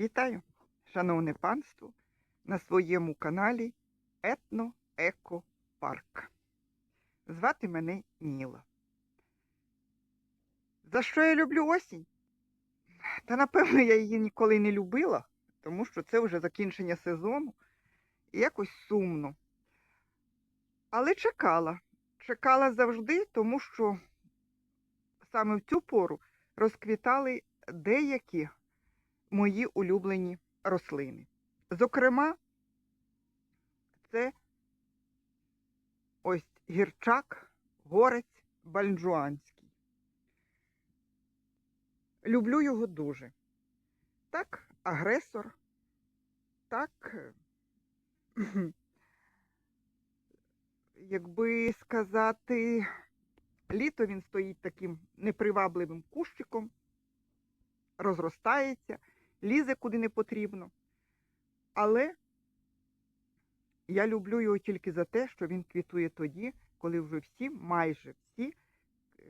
Вітаю, шановне панство, на своєму каналі Етно Еко Парк. Звати мене Ніла. За що я люблю осінь? Та напевно я її ніколи не любила, тому що це вже закінчення сезону і якось сумно. Але чекала. Чекала завжди, тому що саме в цю пору розквітали деякі мої улюблені рослини. Зокрема, це ось гірчак, горець бальджуанський. Люблю його дуже. Так, агресор, так, якби сказати, літо він стоїть таким непривабливим кущиком, розростається, лізе куди не потрібно. Але я люблю його тільки за те, що він квітує тоді, коли вже всі, майже всі е,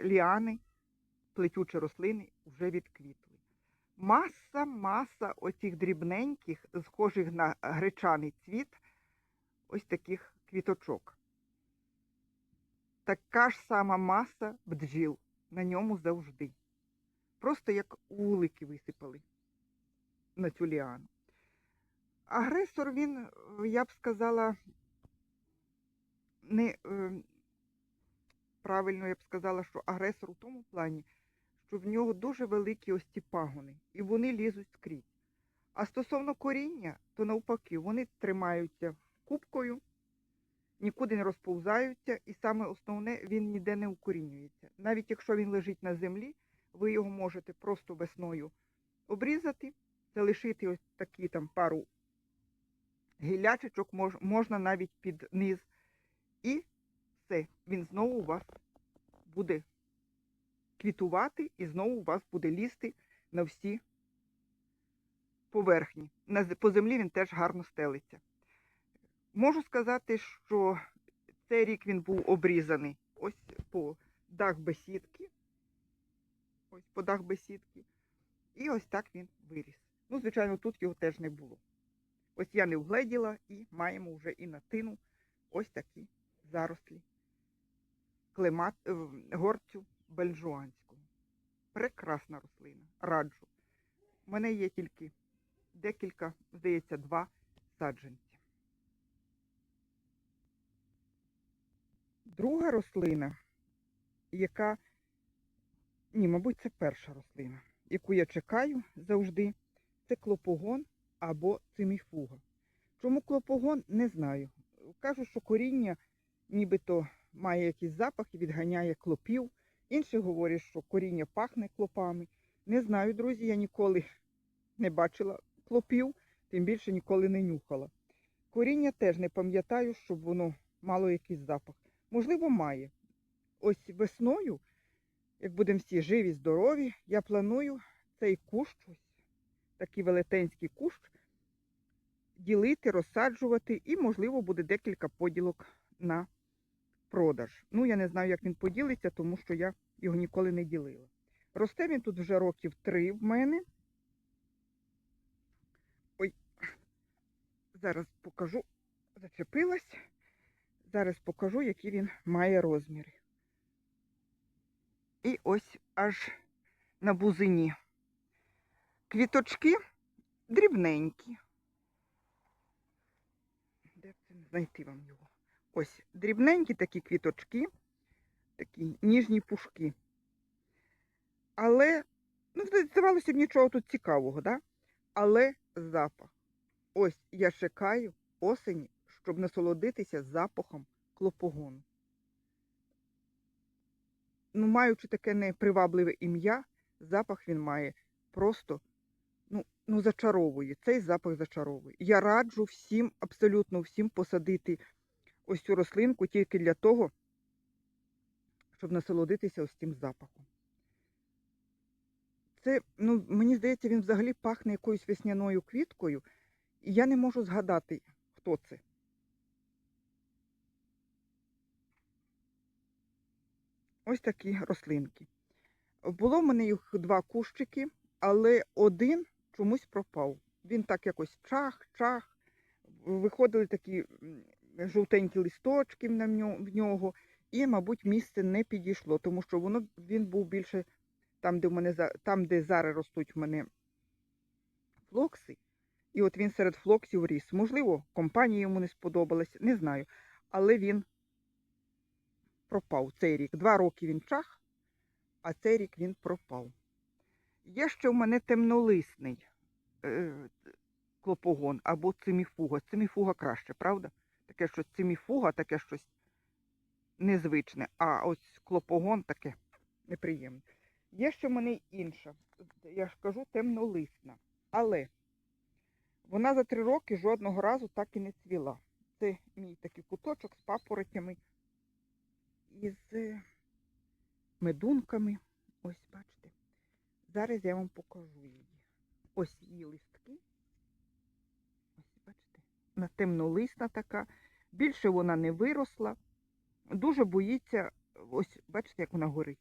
ліани, плетючі рослини вже відквітли. Маса, маса оцих дрібненьких, схожих на гречаний цвіт, ось таких квіточок. Така ж сама маса бджіл на ньому завжди. Просто як улики висипали на цю. Агресор він, е, я б сказала, не е, правильно я б сказала, що агресор у тому плані, що в нього дуже великі ось ці пагони, і вони лізуть скрізь. А стосовно коріння, то навпаки, вони тримаються кубкою, нікуди не розповзаються, і саме основне, він ніде не укорінюється. Навіть якщо він лежить на землі, ви його можете просто весною обрізати, залишити ось такі там пару гілячечок, мож, можна навіть під низ. І все, він знову у вас буде квітувати і знову у вас буде лізти на всі поверхні. По землі він теж гарно стелиться. Можу сказати, що цей рік він був обрізаний ось по дах бесідки. Ось по дах бесідки. І ось так він виріс. Ну, звичайно, тут його теж не було. Ось я не вгледіла і маємо вже і на тину ось такі зарослі клемат, е, горцю бельжуанського. Прекрасна рослина. Раджу. У мене є тільки декілька, здається, два саджанці. Друга рослина, яка, ні, мабуть, це перша рослина, яку я чекаю завжди, це клопогон або циміфуга. Чому клопогон, не знаю. Кажуть, що коріння нібито має якийсь запах і відганяє клопів. Інші говорять, що коріння пахне клопами. Не знаю, друзі, я ніколи не бачила клопів, тим більше ніколи не нюхала. Коріння теж не пам'ятаю, щоб воно мало якийсь запах. Можливо, має. Ось весною, як будемо всі живі, здорові, я планую цей кущ, такий велетенський кущ, ділити, розсаджувати, і, можливо, буде декілька поділок на продаж. Ну, я не знаю, як він поділиться, тому що я його ніколи не ділила. Росте він тут вже років три в мене. Ой, зараз покажу, зачепилась. Зараз покажу, які він має розміри. І ось аж на бузині. Квіточки дрібненькі. Де це знайти вам його? Ось дрібненькі такі квіточки, такі ніжні пушки. Але, ну, здавалося б, нічого тут цікавого, да? але запах. Ось я чекаю осені, щоб насолодитися запахом клопогону. Ну, маючи таке непривабливе ім'я, запах він має просто ну, зачаровує. Цей запах зачаровує. Я раджу всім, абсолютно всім посадити ось цю рослинку тільки для того, щоб насолодитися ось цим запахом. Це, ну, мені здається, він взагалі пахне якоюсь весняною квіткою, і я не можу згадати, хто це. Ось такі рослинки. Було в мене їх два кущики, але один чомусь пропав. Він так якось чах, чах. Виходили такі жовтенькі листочки в нього, і, мабуть, місце не підійшло, тому що воно він був більше там, де в мене там, де зараз ростуть в мене флокси. І от він серед флоксів ріс. Можливо, компанія йому не сподобалась, не знаю. Але він пропав цей рік. Два роки він чах, а цей рік він пропав. Є ще в мене темнолисний е, клопогон або циміфуга. Циміфуга краще, правда? Таке щось циміфуга, таке щось незвичне, а ось клопогон таке неприємне. Є ще в мене інша, я ж кажу, темнолисна. Але вона за три роки жодного разу так і не цвіла. Це мій такий куточок з папоротями і з медунками. Ось, бачите. Зараз я вам покажу її. Ось її листки. Ось, бачите, вона темнолисна така. Більше вона не виросла. Дуже боїться, ось бачите, як вона горить.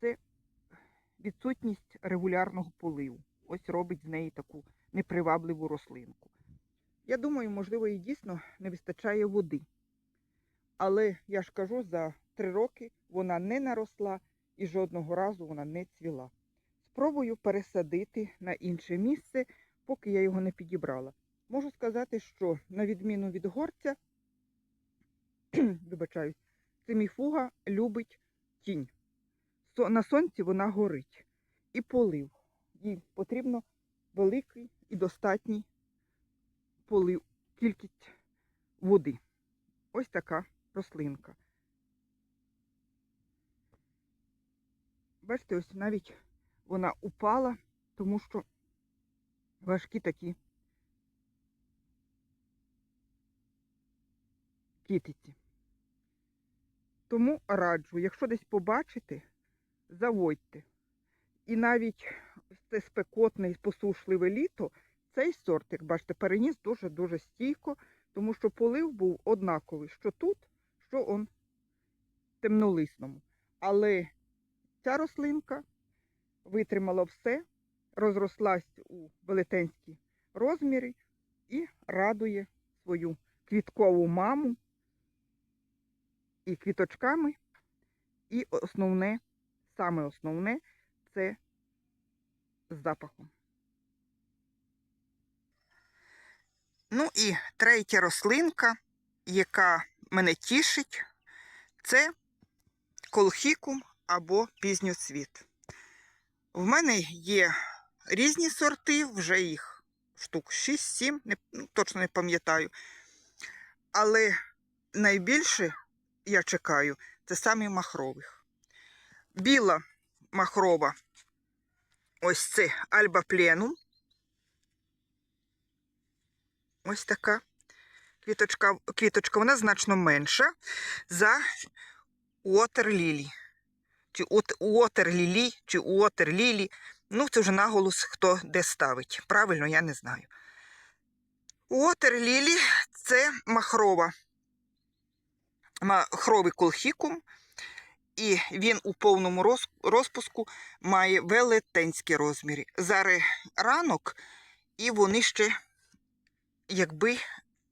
Це відсутність регулярного поливу. Ось робить з неї таку непривабливу рослинку. Я думаю, можливо, їй дійсно не вистачає води. Але я ж кажу, за три роки вона не наросла і жодного разу вона не цвіла. Спробую пересадити на інше місце, поки я його не підібрала. Можу сказати, що на відміну від горця, вибачаюсь, циміфуга любить тінь. На сонці вона горить і полив. Їй потрібно великий і достатній полив, кількість води. Ось така рослинка. Бачите, ось навіть вона упала, тому що важкі такі кітиці. Тому раджу, якщо десь побачите, заводьте. І навіть це спекотне і посушливе літо цей сорт, як бачите, переніс дуже-дуже стійко, тому що полив був однаковий, що тут, що он темнолисному. Але ця рослинка витримала все, розрослась у велетенські розміри і радує свою квіткову маму і квіточками. І основне, саме основне це запахом. Ну і третя рослинка, яка мене тішить, це колхікум або пізньоцвіт. В мене є різні сорти, вже їх штук 6-7, не, ну, точно не пам'ятаю. Але найбільше я чекаю це самі махрових. Біла махрова, ось це Альба Пленум. Ось така квіточка, квіточка, вона значно менша за Water Lily. Чи Lily, чи Lily. Ну, це вже наголос, хто де ставить. Правильно, я не знаю. Lily – це махрова. Махровий колхікум. І він у повному розпуску має велетенські розміри. Зараз ранок, і вони ще якби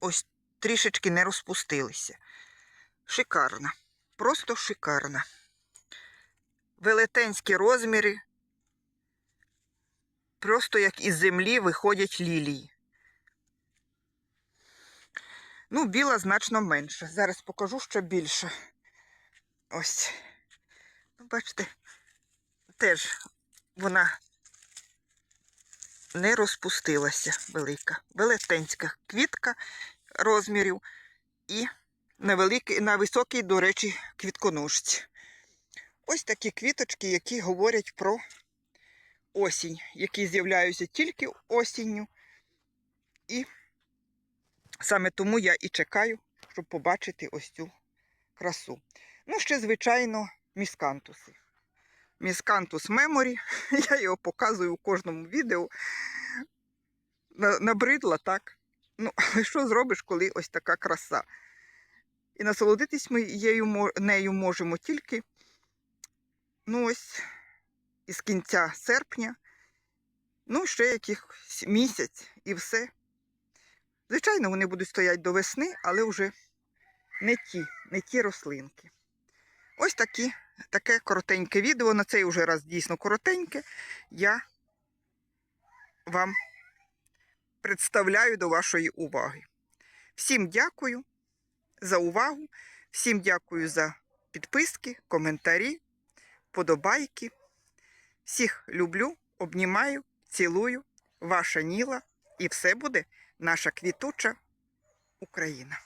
ось трішечки не розпустилися. Шикарна. Просто шикарна. Велетенські розміри. Просто як із землі виходять лілії. Ну, біла значно менша. Зараз покажу ще більше. Ось. Ну, бачите, теж вона не розпустилася велика. Велетенська квітка розмірів і на, великий, на високій, до речі, квітконожці. Ось такі квіточки, які говорять про осінь, які з'являються тільки осінню. І саме тому я і чекаю, щоб побачити ось цю красу. Ну, ще, звичайно, міскантуси. Міскантус Меморі. Я його показую у кожному відео. Набридла, так? Ну, але що зробиш, коли ось така краса? І насолодитись ми нею можемо тільки ну ось із кінця серпня Ну, ще якийсь місяць і все. Звичайно, вони будуть стояти до весни, але вже не ті, не ті рослинки. Ось такі, таке коротеньке відео. На цей уже раз дійсно коротеньке. Я вам представляю до вашої уваги. Всім дякую за увагу, всім дякую за підписки, коментарі, подобайки. Всіх люблю, обнімаю, цілую, ваша Ніла, і все буде наша квітуча Україна.